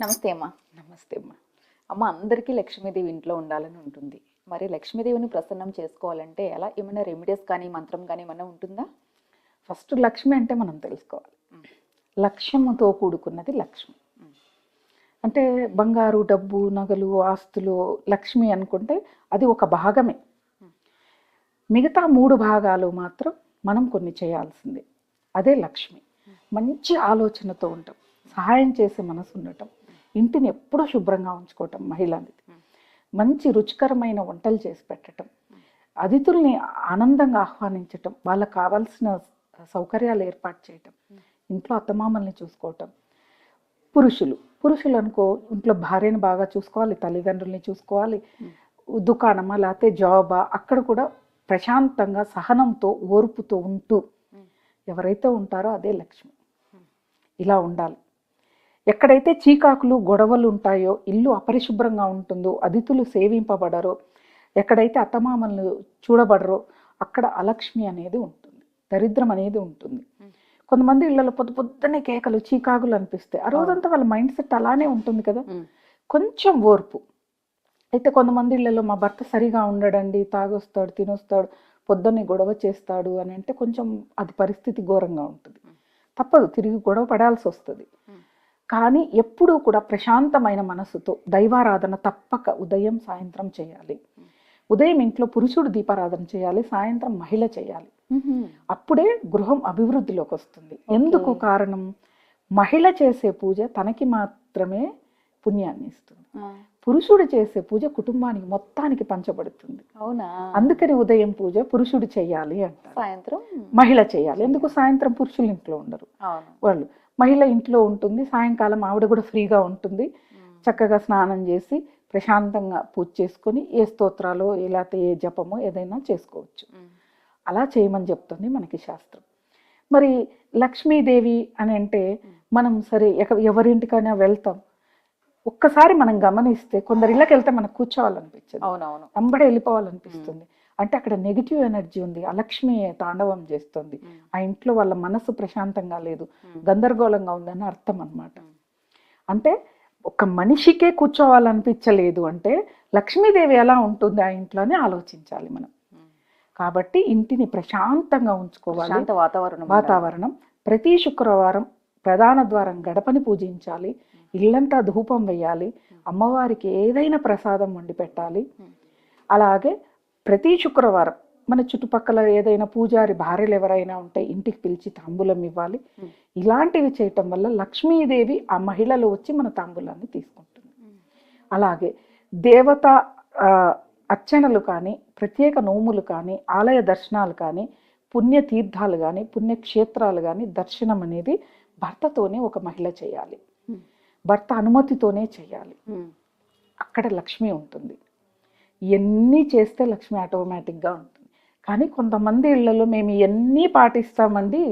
నమస్తే అమ్మా. నమస్తే అమ్మా. అమ్మ అందరికీ లక్ష్మీదేవి ఇంట్లో ఉండాలని ఉంటుంది. మరి లక్ష్మీదేవిని ప్రసన్నం చేసుకోవాలంటే ఎలా? ఏమైనా రెమెడీస్ కానీ మంత్రం కానీ ఏమైనా ఉంటుందా? ఫస్ట్ లక్ష్మి అంటే మనం తెలుసుకోవాలి. లక్ష్యముతో కూడుకున్నది లక్ష్మి. అంటే బంగారు డబ్బు నగలు ఆస్తులు లక్ష్మి అనుకుంటే అది ఒక భాగమే. మిగతా మూడు భాగాలు మాత్రం మనం కొన్ని చేయాల్సిందే. అదే లక్ష్మి. మంచి ఆలోచనతో ఉండటం సహాయం చేసే మనసు ఉండటం. ఇంటిని ఎప్పుడూ శుభ్రంగా ఉంచుకోవటం మహిళలది. మంచి రుచికరమైన వంటలు చేసి పెట్టడం అతిథుల్ని ఆనందంగా ఆహ్వానించటం. వాళ్ళకి కావాల్సిన సౌకర్యాలు ఏర్పాటు చేయటం. ఇంట్లో అత్తమామల్ని చూసుకోవటం. పురుషులు. పురుషులు అనుకో ఇంట్లో భార్యని బాగా చూసుకోవాలి తల్లిదండ్రుల్ని చూసుకోవాలి. దుకాణమా లేకపోతే జాబా? అక్కడ కూడా ప్రశాంతంగా సహనంతో ఓర్పుతో ఉంటూ ఎవరైతే ఉంటారో అదే లక్ష్మి. ఇలా ఉండాలి. ఎక్కడైతే చీకాకులు గొడవలు ఉంటాయో ఇల్లు అపరిశుభ్రంగా ఉంటుందో అతిథులు సేవింపబడరో ఎక్కడైతే అత్తమామలు చూడబడరో అక్కడ అలక్ష్మి అనేది ఉంటుంది దరిద్రం అనేది ఉంటుంది. కొంతమంది ఇళ్ళలో పొద్దు పొద్దునే కేకలు చీకాకులు అనిపిస్తాయి. ఆ రోజంతా వాళ్ళ మైండ్ సెట్ అలానే ఉంటుంది కదా. కొంచెం ఓర్పు. అయితే కొంతమంది ఇళ్ళలో మా భర్త సరిగా ఉండడండి తాగొస్తాడు తినొస్తాడు పొద్దున్నే గొడవ చేస్తాడు అని అంటే కొంచెం అది పరిస్థితి ఘోరంగా ఉంటుంది. తప్పదు తిరిగి గొడవ పడాల్సి వస్తుంది. కానీ ఎప్పుడూ కూడా ప్రశాంతమైన మనసుతో దైవారాధన తప్పక ఉదయం సాయంత్రం చేయాలి. ఉదయం ఇంట్లో పురుషుడు దీపారాధన చేయాలి సాయంత్రం మహిళ చేయాలి. అప్పుడే గృహం అభివృద్ధిలోకి వస్తుంది. ఎందుకు కారణం? మహిళ చేసే పూజ తనకి మాత్రమే పుణ్యాన్ని ఇస్తుంది. పురుషుడు చేసే పూజ కుటుంబానికి మొత్తానికి పంచబడుతుంది. అవునా? అందుకని ఉదయం పూజ పురుషుడు చేయాలి అంటారు. సాయంత్రం? మహిళ చేయాలి. ఎందుకు? సాయంత్రం పురుషులు ఇంట్లో ఉండరు. వాళ్ళు మహిళ ఇంట్లో ఉంటుంది సాయంకాలం ఆవిడ కూడా ఫ్రీగా ఉంటుంది. చక్కగా స్నానం చేసి ప్రశాంతంగా పూజ చేసుకొని ఏ స్తోత్రాలు లేకపోతే ఏ జపమో ఏదైనా చేసుకోవచ్చు. అలా చేయమని చెప్తుంది మనకి శాస్త్రం. మరి లక్ష్మీదేవి అని అంటే మనం సరే ఎక- ఎవరింటికైనా వెళ్తాం. ఒక్కసారి మనం గమనిస్తే కొందరి ఇళ్ళకి వెళ్తే మనకు కూర్చోవాలనిపించదు. అవునవును. అంబడే వెళ్ళిపోవాలనిపిస్తుంది. అంటే అక్కడ నెగిటివ్ ఎనర్జీ ఉంది. అలక్ష్మి తాండవం చేస్తుంది. ఆ ఇంట్లో వాళ్ళ మనసు ప్రశాంతంగా లేదు. గందరగోళంగా ఉందని అర్థం అన్నమాట. అంటే ఒక మనిషికే కూర్చోవాలనిపించలేదు అంటే లక్ష్మీదేవి ఎలా ఉంటుంది ఆ ఇంట్లోనే ఆలోచించాలి మనం. కాబట్టి ఇంటిని ప్రశాంతంగా ఉంచుకోవాలి. వాతావరణం వాతావరణం. ప్రతి శుక్రవారం ప్రధాన ద్వారం గడపని పూజించాలి. ఇల్లంతా ధూపం వేయాలి. అమ్మవారికి ఏదైనా ప్రసాదం వండి పెట్టాలి. అలాగే ప్రతి శుక్రవారం మన చుట్టుపక్కల ఏదైనా పూజారి భార్యలు ఎవరైనా ఉంటే ఇంటికి పిలిచి తాంబూలం ఇవ్వాలి. ఇలాంటివి చేయటం వల్ల లక్ష్మీదేవి ఆ మహిళలు వచ్చి మన తాంబూలాన్ని తీసుకుంటుంది. అలాగే దేవత అర్చనలు కానీ ప్రత్యేక నోములు కానీ ఆలయ దర్శనాలు కానీ పుణ్య తీర్థాలు కానీ పుణ్యక్షేత్రాలు కానీ దర్శనం అనేది భర్తతోనే ఒక మహిళ చేయాలి. భర్త అనుమతితోనే చేయాలి. అక్కడ లక్ష్మి ఉంటుంది. ఇవన్నీ చేస్తే లక్ష్మి ఆటోమేటిక్గా ఉంటుంది. కానీ కొంతమంది ఇళ్ళలో మేము ఇవన్నీ పాటిస్తామండి.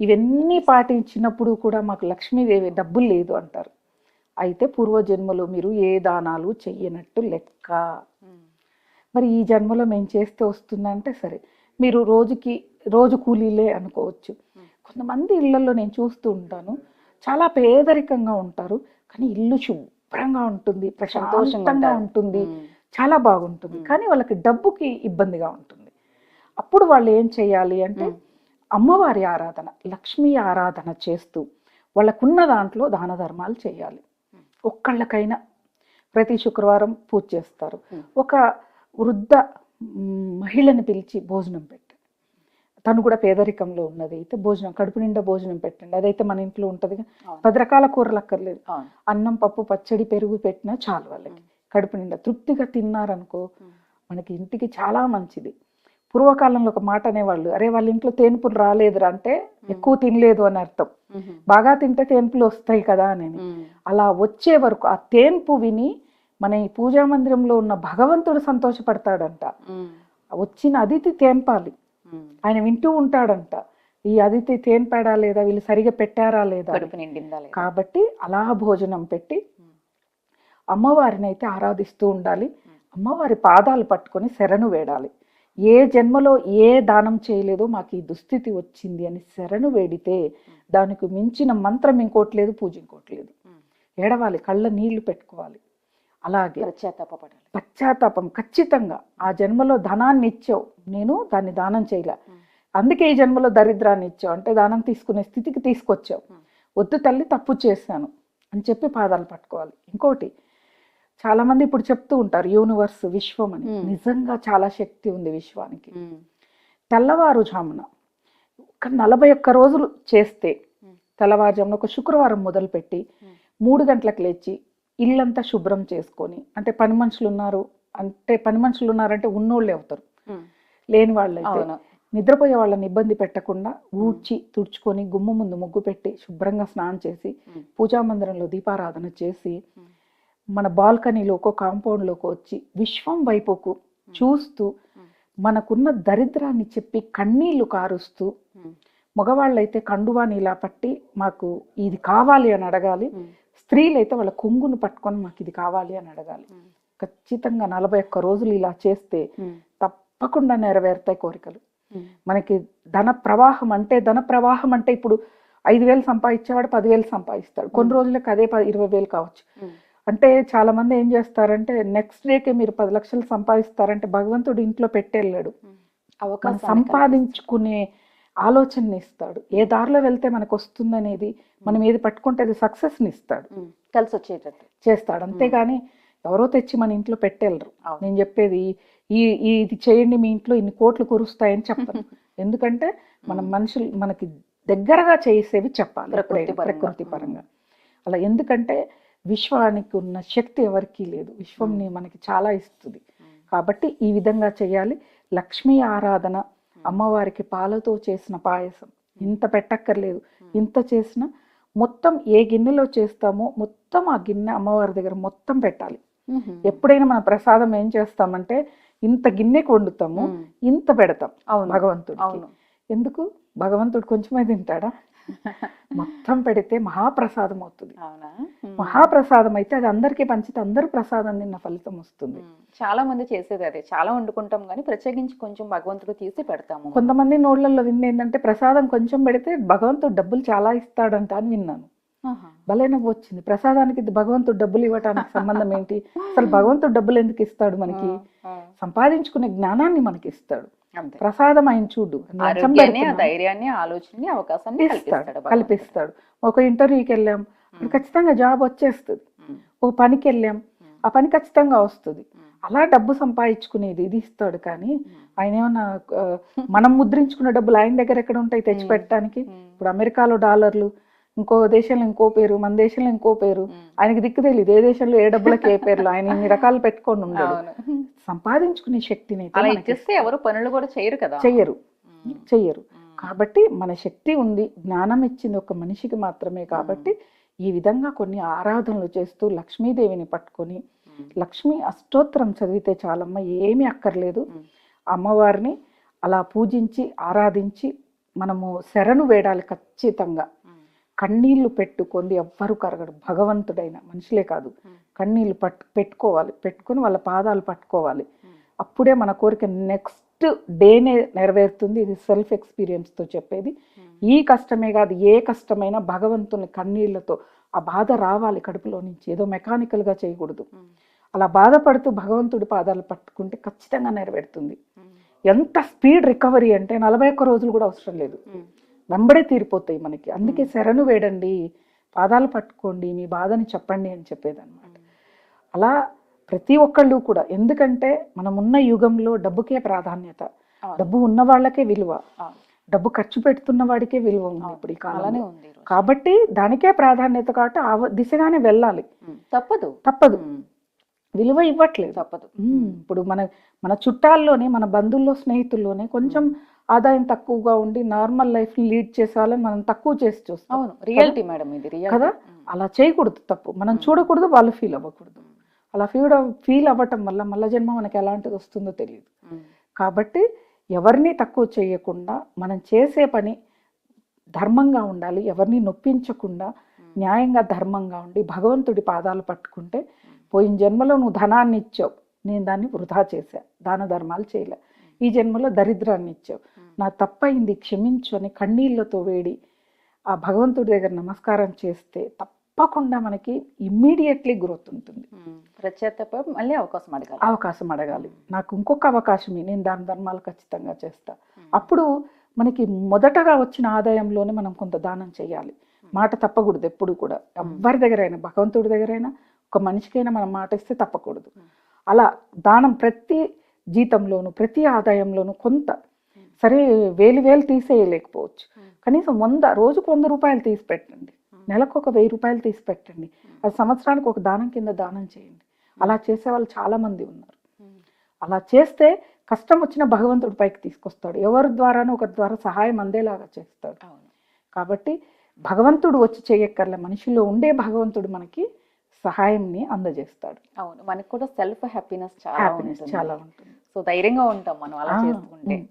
ఇవన్నీ పాటించినప్పుడు కూడా మాకు లక్ష్మీదేవి డబ్బులు లేదు అంటారు. అయితే పూర్వజన్మలో మీరు ఏ దానాలు చెయ్యనట్టు లెక్క. మరి ఈ జన్మలో మేము చేస్తే వస్తుందంటే సరే. మీరు రోజుకి రోజు కూలీలే అనుకోవచ్చు. కొంతమంది ఇళ్ళలో నేను చూస్తూ ఉంటాను. చాలా పేదరికంగా ఉంటారు. కానీ ఇల్లు శుభ్రంగా ఉంటుంది. ప్రశాంతంగా. ఉంటుంది. చాలా బాగుంటుంది. కానీ వాళ్ళకి డబ్బుకి ఇబ్బందిగా ఉంటుంది. అప్పుడు వాళ్ళు ఏం చేయాలి అంటే అమ్మవారి ఆరాధన లక్ష్మీ ఆరాధన చేస్తూ వాళ్ళకున్న దాంట్లో దాన ధర్మాలు చేయాలి. ఒక్కళ్ళకైనా ప్రతి శుక్రవారం పూజ చేస్తారు. ఒక వృద్ధ మహిళని పిలిచి భోజనం పెట్టండి తను కూడా పేదరికంలో ఉన్నది. అయితే భోజనం కడుపు నిండా భోజనం పెట్టండి. అదైతే మన ఇంట్లో ఉంటుంది. పది రకాల కూరలు అక్కర్లేదు. అన్నం పప్పు పచ్చడి పెరుగు పెట్టినా చాలు వాళ్ళకి. కడుపు నిండా తృప్తిగా తిన్నారనుకో మనకి ఇంటికి చాలా మంచిది. పూర్వకాలంలో ఒక మాట అనేవాళ్ళు అరే వాళ్ళ ఇంట్లో తేనుపులు రాలేదురా అంటే ఎక్కువ తినలేదు అని అర్థం. బాగా తింటే తేన్పులు వస్తాయి కదా అని. అలా వచ్చే వరకు ఆ తేన్పు విని మన ఈ పూజా మందిరంలో ఉన్న భగవంతుడు సంతోషపడతాడంట. వచ్చిన అతిథి తేన్పాలి. ఆయన వింటూ ఉంటాడంట ఈ అతిథి తేన్పాడా లేదా? వీళ్ళు సరిగా పెట్టారా లేదా? కాబట్టి అలా భోజనం పెట్టి అమ్మవారిని అయితే ఆరాధిస్తూ ఉండాలి. అమ్మవారి పాదాలు పట్టుకొని శరణు వేడాలి. ఏ జన్మలో ఏ దానం చేయలేదో మాకు ఈ దుస్థితి వచ్చింది అని శరణు వేడితే దానికి మించిన మంత్రం ఇంకోటి లేదు పూజ ఇంకోటి లేదు. ఏడవాలి కళ్ళ నీళ్ళు పెట్టుకోవాలి. అలాగే పశ్చాత్తాపడాలి పశ్చాత్తాపం ఖచ్చితంగా. ఆ జన్మలో ధనాన్ని ఇచ్చావు నేను దాన్ని దానం చేయలే. అందుకే ఈ జన్మలో దరిద్రాన్ని ఇచ్చావు అంటే దానం తీసుకునే స్థితికి తీసుకొచ్చావు. వద్దు తల్లి తప్పు చేశాను అని చెప్పి పాదాలు పట్టుకోవాలి. ఇంకోటి చాలా మంది ఇప్పుడు చెప్తూ ఉంటారు యూనివర్స్ విశ్వం అని. నిజంగా చాలా శక్తి ఉంది విశ్వానికి. తెల్లవారుజామున ఒక నలభై ఒక్క రోజులు చేస్తే. తెల్లవారుజామున ఒక శుక్రవారం మొదలుపెట్టి. మూడు గంటలకు లేచి ఇల్లంతా శుభ్రం చేసుకొని అంటే పని మనుషులు ఉన్నారు అంటే పని మనుషులు ఉన్నారంటే ఉన్నోళ్ళే అవుతారు. లేని వాళ్ళైతే అవును నిద్రపోయే వాళ్ళని ఇబ్బంది పెట్టకుండా ఊడ్చి తుడుచుకొని గుమ్మ ముందు ముగ్గు పెట్టి శుభ్రంగా స్నానం చేసి. పూజా మందిరంలో దీపారాధన చేసి. మన బాల్కనీలోకో కాంపౌండ్లోకి వచ్చి విశ్వం వైపుకు చూస్తూ. మనకున్న దరిద్రాన్ని చెప్పి కన్నీళ్ళు కారుస్తూ. మగవాళ్ళైతే కండువాని ఇలా పట్టి మాకు ఇది కావాలి అని అడగాలి. స్త్రీలైతే వాళ్ళ కొంగును పట్టుకొని మాకు ఇది కావాలి అని అడగాలి. ఖచ్చితంగా నలభై ఒక్క రోజులు ఇలా చేస్తే. తప్పకుండా నెరవేరుతాయి కోరికలు. మనకి ధన ప్రవాహం అంటే ధన ప్రవాహం అంటే ఇప్పుడు ఐదు వేలు సంపాదించేవాడు పదివేలు సంపాదిస్తాడు కొన్ని రోజులకు అదే ఇరవై వేలు కావచ్చు. అంటే చాలా మంది ఏం చేస్తారంటే నెక్స్ట్ డేకే మీరు పది లక్షలు సంపాదిస్తారంటే భగవంతుడు ఇంట్లో పెట్టెళ్ళాడు. అవకాశం సంపాదించుకునే ఆలోచనని ఇస్తాడు. ఏ దారిలో వెళ్తే మనకు వస్తుందనేది మనం ఏది పట్టుకుంటే అది సక్సెస్ని ఇస్తాడు. కలిసి వచ్చేటట్టు చేస్తాడు. అంతేగాని ఎవరో తెచ్చి మన ఇంట్లో పెట్టెళ్ళరు. నేను చెప్పేది ఈ ఇది చేయండి మీ ఇంట్లో ఇన్ని కోట్లు కురుస్తాయని చెప్పను ఎందుకంటే మనం మనుషులు మనకి దగ్గరగా చేసేవి చెప్పాలి. ప్రకృతి పరంగా. అలా ఎందుకంటే విశ్వానికి ఉన్న శక్తి ఎవరికీ లేదు. విశ్వంని మనకి చాలా ఇస్తుంది. కాబట్టి ఈ విధంగా చేయాలి. లక్ష్మీ ఆరాధన అమ్మవారికి పాలతో చేసిన పాయసం. ఇంత పెట్టక్కర్లేదు. ఇంత చేసిన మొత్తం ఏ గిన్నెలో చేస్తామో మొత్తం ఆ గిన్నె అమ్మవారి దగ్గర మొత్తం పెట్టాలి. ఎప్పుడైనా మన ప్రసాదం ఏం చేస్తామంటే ఇంత గిన్నెకి వండుతాము. ఇంత పెడతాం అవును. ఎందుకు? భగవంతుడు కొంచెమే తింటాడా? మొత్తం పెడితే మహాప్రసాదం అవుతుంది. మహాప్రసాదం అయితే అది అందరికీ పంచితే అందరూ ప్రసాదం తిన్న ఫలితం వస్తుంది. చాలా మంది చేసేది అదే. చాలా వండుకుంటాం కానీ ప్రత్యేకించి కొంచెం భగవంతుడు తీసి పెడతాము కొంతమంది నోళ్ళల్లో విన్న ఏంటంటే ప్రసాదం కొంచెం పెడితే భగవంతుడు డబ్బులు చాలా ఇస్తాడంట అని విన్నాను. భలే నవ్వు వచ్చింది. ప్రసాదానికి భగవంతుడు డబ్బులు ఇవ్వటానికి సంబంధం ఏంటి? అసలు భగవంతుడు డబ్బులు ఎందుకు ఇస్తాడు మనకి? సంపాదించుకునే జ్ఞానాన్ని మనకి ఇస్తాడు. ప్రసాదం ఆయన చూడు. ధైర్యాన్ని ఆలోచనని అవకాశాన్ని ఇస్తాడు కల్పిస్తాడు ఒక ఇంటర్వ్యూకి వెళ్ళాం ఖచ్చితంగా జాబ్ వచ్చేస్తుంది. ఒక పనికి వెళ్ళాం. ఆ పని ఖచ్చితంగా వస్తుంది. అలా డబ్బు సంపాదించుకునేది ఇది ఇస్తాడు కానీ. ఆయన ఏమన్నా మనం ముద్రించుకున్న డబ్బులు ఆయన దగ్గర ఎక్కడ ఉంటాయి తెచ్చి ఉమ్. పెట్టడానికి ఉమ్. ఇప్పుడు అమెరికాలో డాలర్లు ఇంకో దేశంలో ఇంకో పేరు మన దేశంలో ఇంకో పేరు. ఆయనకి దిక్కు తెలియదు ఏ దేశంలో ఏ డబ్బులకి ఏ పేర్లు ఆయన ఇన్ని రకాలు పెట్టుకొని ఉండడు అవును సంపాదించుకునే శక్తిని అలా ఇచ్చేస్తే ఎవరు పనులు కూడా చేయరు కదా చెయ్యరు. చెయ్యరు. కాబట్టి మన శక్తి ఉంది జ్ఞానం ఇచ్చింది ఒక మనిషికి మాత్రమే కాబట్టి ఈ విధంగా కొన్ని ఆరాధనలు చేస్తూ లక్ష్మీదేవిని పట్టుకొని. లక్ష్మీ అష్టోత్తరం చదివితే చాలమ్మ ఏమీ అక్కర్లేదు. అమ్మవారిని అలా పూజించి ఆరాధించి మనము శరణు వేడాలి ఖచ్చితంగా. కన్నీళ్ళు పెట్టుకొని ఎవ్వరు కరగడు భగవంతుడైన మనుషులే కాదు. కన్నీళ్ళు పట్టు పెట్టుకోవాలి పెట్టుకొని వాళ్ళ పాదాలు పట్టుకోవాలి. అప్పుడే మన కోరిక నెక్స్ట్ డేనే నెరవేరుతుంది ఇది సెల్ఫ్ ఎక్స్పీరియన్స్తో చెప్పేది. ఈ కష్టమే కాదు ఏ కష్టమైనా భగవంతుని కన్నీళ్ళతో ఆ బాధ రావాలి కడుపులో నుంచి ఏదో మెకానికల్గా చేయకూడదు. అలా బాధపడుతూ భగవంతుడి పాదాలు పట్టుకుంటే ఖచ్చితంగా నెరవేరుతుంది. ఎంత స్పీడ్ రికవరీ అంటే నలభై ఒక్క రోజులు కూడా అవసరం లేదు. వెంబడే తీరిపోతాయి మనకి. అందుకే శరణు వేడండి పాదాలు పట్టుకోండి మీ బాధని చెప్పండి అని చెప్పేదన్నమాట. అలా ప్రతి ఒక్కళ్ళు కూడా ఎందుకంటే మనం ఉన్న యుగంలో డబ్బుకే ప్రాధాన్యత. డబ్బు ఉన్న వాళ్ళకే విలువ. డబ్బు ఖర్చు పెడుతున్న వాడికే విలువ ఉంది ఇప్పుడు ఈ కాలంలో. ఉంది. కాబట్టి దానికే ప్రాధాన్యత కాబట్టి ఆ దిశగానే వెళ్ళాలి. తప్పదు. తప్పదు. విలువ ఇవ్వట్లేదు. తప్పదు. ఇప్పుడు మన మన చుట్టాల్లోనే మన బంధువుల్లో స్నేహితుల్లోనే కొంచెం ఆదాయం తక్కువగా ఉండి నార్మల్ లైఫ్ లీడ్ చేసే మనం తక్కువ చేసి చూస్తాం. అవును. రియాలిటీ మేడం ఇది కదా? అలా చేయకూడదు తప్పు. మనం చూడకూడదు వాళ్ళు ఫీల్ అవ్వకూడదు. అలా ఫీల్ ఫీల్ అవ్వటం వల్ల మళ్ళా జన్మ మనకి ఎలాంటిది వస్తుందో తెలియదు. కాబట్టి ఎవరిని తక్కువ చేయకుండా మనం చేసే పని ధర్మంగా ఉండాలి ఎవరిని నొప్పించకుండా న్యాయంగా ధర్మంగా ఉండి భగవంతుడి పాదాలు పట్టుకుంటే పోయిన జన్మలో నువ్వు ధనాన్ని ఇచ్చావు. నేను దాన్ని వృధా చేశా. దాన ధర్మాలు చేయలే. ఈ జన్మలో దరిద్రాన్ని ఇచ్చావు. నా తప్పయింది క్షమించు అని కన్నీళ్ళతో వేడి ఆ భగవంతుడి దగ్గర నమస్కారం చేస్తే తప్పకుండా మనకి ఇమ్మీడియట్లీ గ్రోత్ ఉంటుంది. ప్రత్యేకత మళ్ళీ అవకాశం అడగాలి. అవకాశం అడగాలి. నాకు ఇంకొక అవకాశం ఇయ్యి, నేను దాన ధర్మాలు ఖచ్చితంగా చేస్తా. అప్పుడు మనకి మొదటగా వచ్చిన ఆదాయంలోనే మనం కొంత దానం చేయాలి. మాట తప్పకూడదు ఎప్పుడు కూడా. ఎవరి దగ్గరైనా భగవంతుడి దగ్గరైనా ఒక మనిషికైనా మనం మాట ఇస్తే తప్పకూడదు. అలా దానం ప్రతి జీతంలోను ప్రతి ఆదాయంలోను కొంత. సరే వేలు వేలు తీసేయలేకపోవచ్చు. కనీసం వంద రోజుకు వంద రూపాయలు తీసి పెట్టండి. నెలకు ఒక వెయ్యి రూపాయలు తీసి పెట్టండి. అది సంవత్సరానికి ఒక దానం కింద దానం చేయండి. అలా చేసే వాళ్ళు చాలా మంది ఉన్నారు అలా చేస్తే కష్టం వచ్చిన భగవంతుడి పైకి తీసుకొస్తాడు. ఎవరి ద్వారానో ఒకరి ద్వారా సహాయం అందేలాగా చేస్తాడు. అవును. కాబట్టి భగవంతుడు వచ్చి చేయక్కర్లే. మనిషిలో ఉండే భగవంతుడు మనకి సహాయంని అందజేస్తాడు. అవును. మనకు కూడా సెల్ఫ్ హ్యాపీనెస్ చాలా హ్యాపీనెస్ చాలా ఉంటుంది. సో ధైర్యంగా ఉంటాం మనం అలా చేసుకుంటే.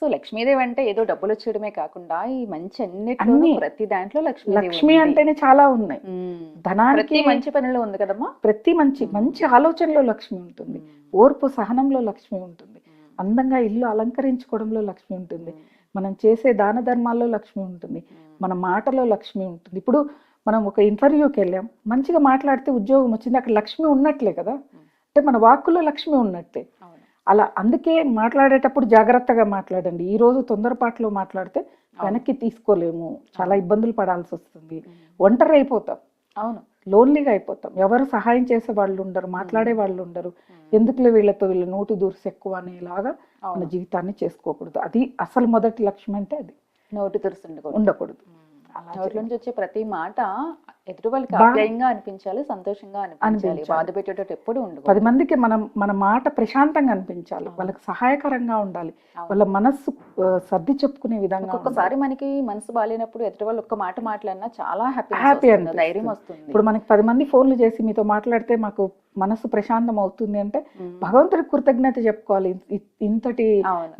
సో లక్ష్మీదేవి అంటే ఏదో డబ్బులు వచ్చేయడమే కాకుండా ఈ మంచి అన్నిటిలో అన్ని. ప్రతి దాంట్లో లక్ష్మీ లక్ష్మి అంటేనే చాలా ఉన్నాయి. ధనానికి మంచి పనిలో ఉంది కదమ్మా. ప్రతి మంచి మంచి ఆలోచనలో లక్ష్మి ఉంటుంది. ఓర్పు సహనంలో లక్ష్మి ఉంటుంది. అందంగా ఇల్లు అలంకరించుకోవడంలో లక్ష్మి ఉంటుంది. మనం చేసే దాన ధర్మాల్లో లక్ష్మి ఉంటుంది. మన మాటలో లక్ష్మి ఉంటుంది. ఇప్పుడు మనం ఒక ఇంటర్వ్యూకి వెళ్ళాం. మంచిగా మాట్లాడితే ఉద్యోగం వచ్చింది. అక్కడ లక్ష్మి ఉన్నట్లే కదా. అంటే మన వాక్కులో లక్ష్మి ఉన్నట్లే అవును. అలా అందుకే మాట్లాడేటప్పుడు జాగ్రత్తగా మాట్లాడండి. ఈ రోజు తొందరపాటులో మాట్లాడితే వెనక్కి తీసుకోలేము. చాలా ఇబ్బందులు పడాల్సి వస్తుంది. ఒంటరి అయిపోతాం. అవును. లోన్లీగా అయిపోతాం. ఎవరు సహాయం చేసే వాళ్ళు ఉండరు మాట్లాడే వాళ్ళు ఉండరు. ఎందుకులే వీళ్ళతో వీళ్ళ నోటి దూర్స్ ఎక్కువ అనేలాగా మన జీవితాన్ని చేసుకోకూడదు. అది అసలు మొదటి లక్ష్యం అంటే అది. నోటి తురుసుండకూడదు ఉండకూడదు. అలా నోటి నుంచి వచ్చే ప్రతి మాట ఎదుటి వాళ్ళకి ఆప్యాయంగా అనిపించాలి సంతోషంగా అనిపించాలి. బాధ పెట్టేటట్టు ఎప్పుడు ఉండకూడదు. పది మందికి మనం మన మాట ప్రశాంతంగా అనిపించాలి. వాళ్ళకి సహాయకరంగా ఉండాలి. వాళ్ళ మనస్సు సర్ది చెప్పుకునే విధంగా. ఒక్కొక్కసారి మనకి మనసు బాగాలేనప్పుడు ఎదుటి వాళ్ళు ఒక్క మాట మాట్లాడినా చాలా హ్యాపీ హ్యాపీ ధైర్యం అనిపిస్తుంది. వస్తుంది. ఇప్పుడు మనకి పది మంది ఫోన్లు చేసి మీతో మాట్లాడితే మాకు మనసు ప్రశాంతం అవుతుంది అంటే. భగవంతుడికి కృతజ్ఞత చెప్పుకోవాలి. ఇంతటి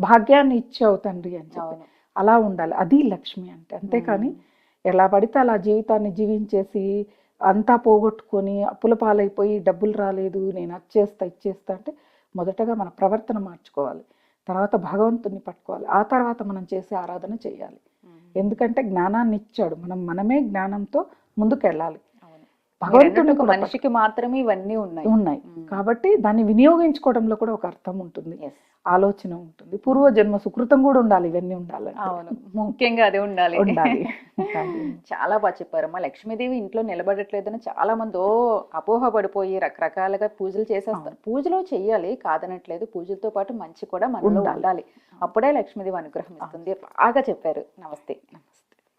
భాగ్యాన్ని ఇచ్చావు తండ్రి అని చెప్పి. అలా ఉండాలి. అది లక్ష్మి అంటే అంతేకాని ఎలా పడితే అలా జీవితాన్ని జీవించేసి అంతా పోగొట్టుకొని అప్పుల పాలైపోయి డబ్బులు రాలేదు నేను వచ్చేస్తా ఇచ్చేస్తా అంటే మొదటగా మన ప్రవర్తన మార్చుకోవాలి. తర్వాత భగవంతుని పట్టుకోవాలి. ఆ తర్వాత మనం చేసే ఆరాధన చేయాలి. ఎందుకంటే జ్ఞానాన్ని ఇచ్చాడు. మనం మనమే జ్ఞానంతో ముందుకెళ్ళాలి. కూడా మనిషికి మాత్రమే ఇవన్నీ ఉన్నాయి. ఉన్నాయి. కాబట్టి దాన్ని వినియోగించుకోవడంలో కూడా ఒక అర్థం ఉంటుంది. ఆలోచన ఉంటుంది. పూర్వజన్మ సుకృతం కూడా ఉండాలి ఇవన్నీ ఉండాలి అవును. ముఖ్యంగా అదే ఉండాలి. ఉండాలి. చాలా బాగా చెప్పారమ్మా లక్ష్మీదేవి ఇంట్లో నిలబడట్లేదని చాలా మంది ఓ అపోహ పడిపోయి రకరకాలుగా పూజలు చేసేస్తారు. పూజలు చెయ్యాలి కాదనట్లేదు. పూజలతో పాటు మంచి కూడా మనలో ఉండాలి. అప్పుడే లక్ష్మీదేవి అనుగ్రహం ఇస్తుంది. బాగా చెప్పారు. నమస్తే.